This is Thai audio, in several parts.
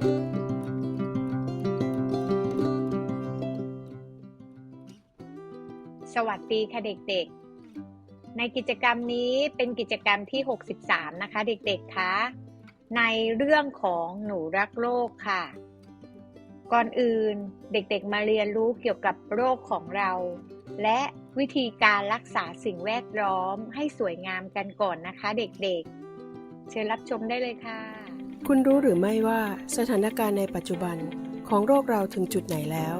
สวัสดีค่ะเด็กๆ ในกิจกรรมนี้เป็นกิจกรรมที่ 63 นะคะเด็กๆ คะ ในเรื่องของหนูรักโลกค่ะ ก่อนอื่นเด็กๆ มาเรียนรู้เกี่ยวกับโรคของเรา และวิธีการรักษาสิ่งแวดล้อมให้สวยงามกันก่อนนะคะเด็กๆ เชิญรับชมได้เลยค่ะ คุณรู้หรือไม่ว่าสถานการณ์ในปัจจุบันของโรคเราถึงจุดไหนแล้ว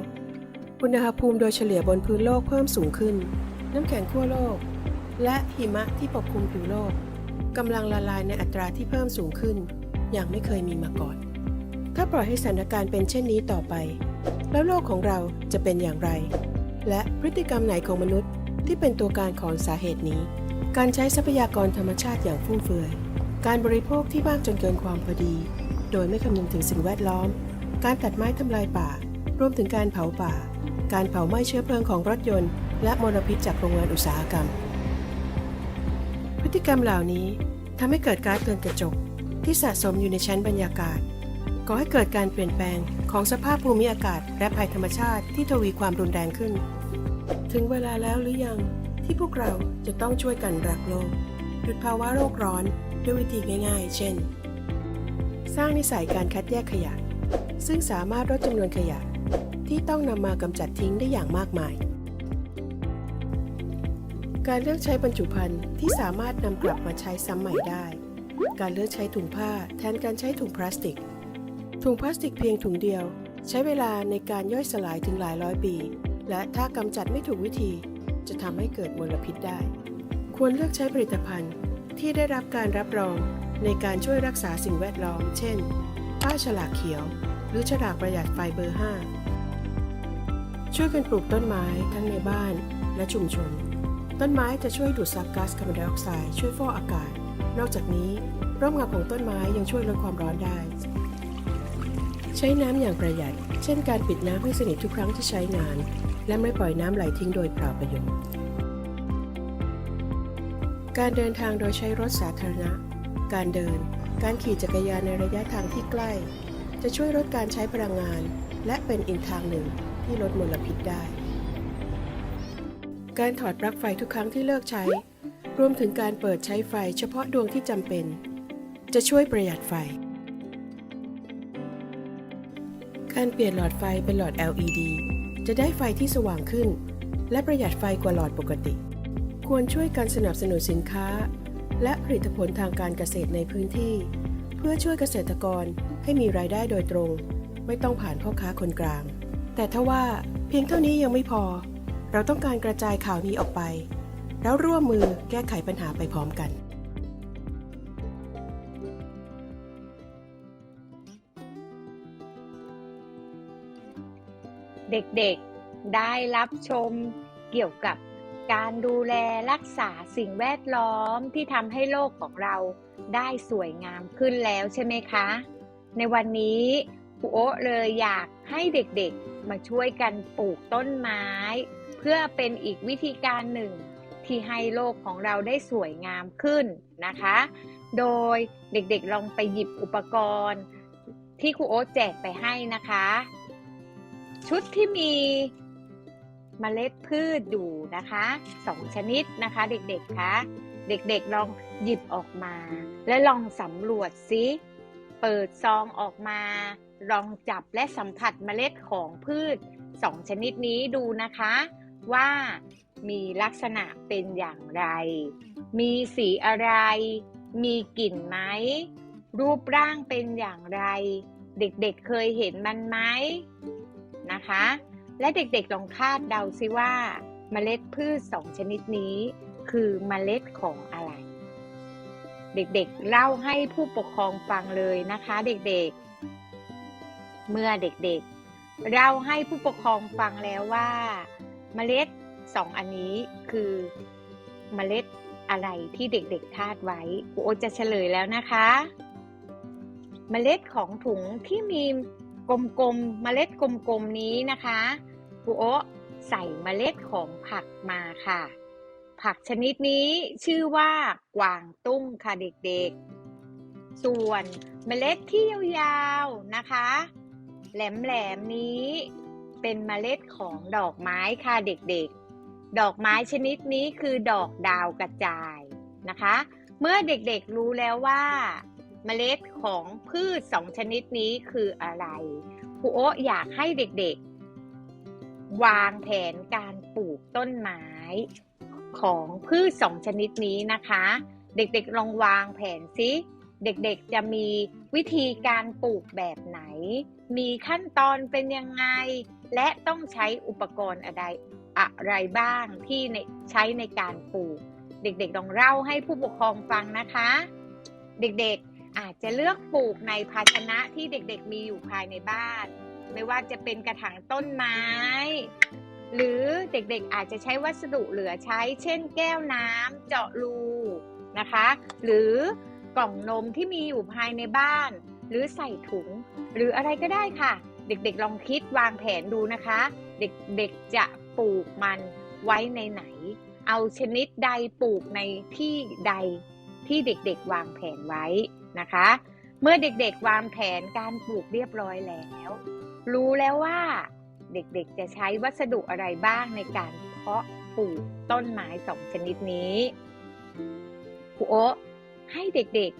อุณหภูมิโดยเฉลี่ยบนพื้นโลกเพิ่มสูงขึ้น น้ำแข็งขั้วโลก และหิมะที่ปกคลุมผิวโลกกำลังละลายในอัตราที่เพิ่มสูงขึ้น อย่างไม่เคยมีมาก่อน ถ้าปล่อยให้สถานการณ์เป็นเช่นนี้ต่อไป แล้วโลกของเราจะเป็นอย่างไร และพฤติกรรมไหนของมนุษย์ที่เป็นตัวการของสาเหตุนี้ การใช้ทรัพยากรธรรมชาติอย่างฟุ่มเฟือย การบริโภคที่มากจนเกินความพอดี โดยไม่คำนึงถึงสิ่งแวดล้อม การตัดไม้ทำลายป่า รวมถึงการเผาป่า การเผาไหม้เชื้อเพลิงของรถยนต์ และมลพิษจากโรงงานอุตสาหกรรม พฤติกรรมเหล่านี้ทำให้เกิดก๊าซเรือนกระจก ที่สะสมอยู่ในชั้นบรรยากาศก่อให้เกิดการเปลี่ยนแปลงของสภาพภูมิอากาศ และภัยธรรมชาติที่ทวีความรุนแรงขึ้น ถึงเวลาแล้วหรือยังที่พวกเราจะต้องช่วยกันรักโลกหยุดภาวะโลกร้อน ด้วยวิธีง่าย ๆ เช่น สร้างนิสัยการคัดแยกขยะ ซึ่งสามารถลดจำนวนขยะ ที่ต้องนำมากำจัดทิ้งได้อย่างมากมาย การเลือกใช้บรรจุภัณฑ์ที่สามารถนำกลับมาใช้ซ้ำใหม่ได้ การเลือกใช้ถุงผ้าแทนการใช้ถุงพลาสติก ถุงพลาสติกเพียงถุงเดียว ใช้เวลาในการย่อยสลายถึงหลายร้อยปี และถ้ากำจัดไม่ถูกวิธี จะทำให้เกิดมลพิษได้ ควรเลือกใช้ผลิตภัณฑ์ ที่ได้รับการรับรองในการช่วยรักษาสิ่งแวดล้อม เช่น ป้ายฉลากเขียว หรือฉลากประหยัดไฟเบอร์ 5 ช่วยกันปลูกต้นไม้ทั้งในบ้านและชุมชน ต้นไม้จะช่วยดูดซับก๊าซคาร์บอนไดออกไซด์ช่วยฟอกอากาศ นอกจากนี้ร่มเงาของต้นไม้ยังช่วยลดความร้อนได้ ใช้น้ำอย่างประหยัด เช่น การปิดน้ำให้สนิททุกครั้งที่ใช้งาน และไม่ปล่อยน้ำไหลทิ้งโดยเปล่าประโยชน์ การเดินทางโดยใช้รถสาธารณะ การเดิน การขี่จักรยานในระยะทางที่ใกล้ จะช่วยลดการใช้พลังงาน และเป็นอีกทางหนึ่งที่ลดมลพิษได้ การถอดปลั๊กไฟทุกครั้งที่เลิกใช้ รวมถึงการเปิดใช้ไฟเฉพาะดวงที่จำเป็น จะช่วยประหยัดไฟ การเปลี่ยนหลอดไฟเป็นหลอด LED จะได้ไฟที่สว่างขึ้น และประหยัดไฟกว่าหลอดปกติ ควรช่วยกันสนับสนุนสินค้า และผลิตผลทางการเกษตรในพื้นที่ เพื่อช่วยเกษตรกรให้มีรายได้โดยตรง ไม่ต้องผ่านพ่อค้าคนกลาง แต่ถ้าว่าเพียงเท่านี้ยังไม่พอ เราต้องการกระจายข่าวนี้ออกไป แล้วร่วมมือแก้ไขปัญหาไปพร้อมกันเด็กๆ ได้รับชมเกี่ยวกับ การดูแลรักษาสิ่งแวดล้อมที่ทำให้โลกของเราได้สวยงามขึ้นแล้วใช่ไหมคะ ในวันนี้ครูโอเลยอยากให้เด็กๆมาช่วยกันปลูกต้นไม้ เพื่อเป็นอีกวิธีการหนึ่งที่ให้โลกของเราได้สวยงามขึ้นนะคะ โดยเด็กๆลองไปหยิบอุปกรณ์ ที่ครูโอ๊ตแจกไปให้นะคะ ชุดที่มี เมล็ดพืชอยู่นะคะสองชนิดนะคะเด็กๆคะเด็กๆลองหยิบออกมา และลองสำรวจซิเปิดซองออกมา ลองจับและสัมผัสเมล็ดของพืชสองชนิดนี้ดูนะคะ ว่ามีลักษณะเป็นอย่างไร มีสีอะไร มีกลิ่นไหม รูปร่างเป็นอย่างไร เด็กๆเเคยเห็นมันไหมนะคะ และเด็กๆลองคาดเดาซิว่าเมล็ดพืชสองชนิดนี้ คือเมล็ดของอะไร เด็กๆเล่าให้ผู้ปกครองฟังเลยนะคะเด็กๆ เมื่อเด็กๆเล่าให้ผู้ปกครองฟังแล้วว่าเมล็ดสองอันนี้คือเมล็ดอะไรที่เด็กๆคาดไว้ครูโอจะเฉลยแล้วนะคะ เมล็ดของถุงที่มีกลมๆ เมล็ดกลมๆนี้นะคะ ครูโอะใส่เมล็ดของผักมาค่ะ ผักชนิดนี้ชื่อว่ากวางตุ้งค่ะเด็กๆ ส่วนเมล็ดที่ยาวๆนะคะ แหลมๆนี้เป็นเมล็ดของดอกไม้ค่ะเด็กๆ ดอกไม้ชนิดนี้คือดอกดาวกระจายนะคะ เมื่อเด็กๆรู้แล้วว่า เมล็ดของพืชสองชนิดนี้คืออะไรครูโออยากให้เด็กๆ วางแผนการปลูกต้นไม้ของพืชสองชนิดนี้นะคะ เด็กๆลองวางแผนซิเด็กๆจะมีวิธีการปลูกแบบไหน มีขั้นตอนเป็นยังไง และต้องใช้อุปกรณ์อะไรอะไรบ้างที่ใช้ในการปลูก เด็กๆลองเล่าให้ผู้ปกครองฟังนะคะ เด็กๆอาจจะเลือกปลูกในภาชนะที่เด็กๆมีอยู่ภายในบ้าน ไม่ว่าจะเป็นกระถางต้นไม้ หรือเด็กๆอาจจะใช้วัสดุเหลือใช้ เช่นแก้วน้ำเจาะรูนะคะ หรือกล่องนมที่มีอยู่ภายในบ้าน หรือใส่ถุง หรืออะไรก็ได้ค่ะ เด็กๆลองคิดวางแผนดูนะคะ เด็กๆจะปลูกมันไว้ในไหน เอาชนิดใดปลูกในที่ใดที่เด็กๆ วางแผนไว้นะคะ เมื่อเด็กๆ วางแผนการปลูกเรียบร้อยแล้ว รู้แล้วว่าเด็กๆจะใช้วัสดุอะไรบ้างในการเพาะปลูกต้นไม้สองชนิดนี้ครูโอให้เด็ก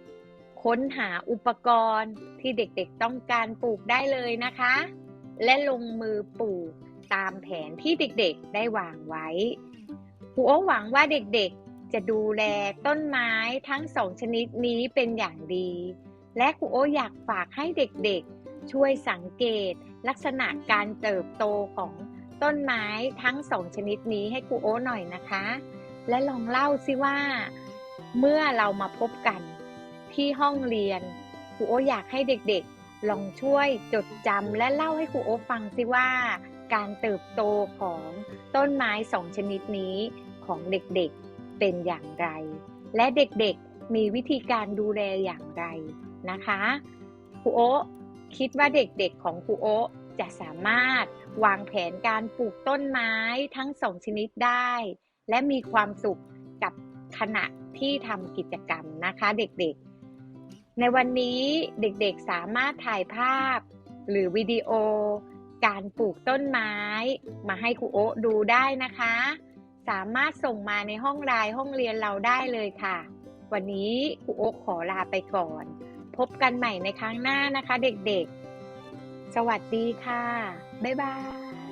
ๆ ค้นหาอุปกรณ์ที่เด็กๆต้องการปลูกได้เลยนะคะ และลงมือปลูกตามแผนที่เด็กๆได้วางไว้ครูโอหวังว่าเด็กๆจะดูแลต้นไม้ทั้งสองชนิดนี้เป็นอย่างดี และครูโออยากฝากให้เด็กๆ ช่วยสังเกตลักษณะการเติบโตของต้นไม้ทั้งสองชนิดนี้ให้ครูโอะหน่อยนะคะ และลองเล่าสิว่า เมื่อเรามาพบกันที่ห้องเรียนครูโอะอยากให้เด็กๆ ลองช่วยจดจำและเล่าให้ครูโอะฟังสิว่า การเติบโตของต้นไม้สองชนิดนี้ของเด็กๆเป็นอย่างไร และเด็กๆมีวิธีการดูแลอย่างไรนะคะครูโอ คิดว่าเด็กๆของครูโอจะสามารถวางแผนการปลูกต้นไม้ทั้งสองชนิดได้ และมีความสุขกับขณะที่ทำกิจกรรมนะคะเด็กๆ ในวันนี้เด็กๆสามารถถ่ายภาพ หรือวิดีโอ การปลูกต้นไม้ มาให้ครูโอดูได้นะคะ สามารถส่งมาในห้องไลน์ห้องเรียนเราได้เลยค่ะ วันนี้ครูโอขอลาไปก่อน พบกันใหม่ในครั้งหน้านะคะเด็กๆ สวัสดีค่ะ บ๊ายบาย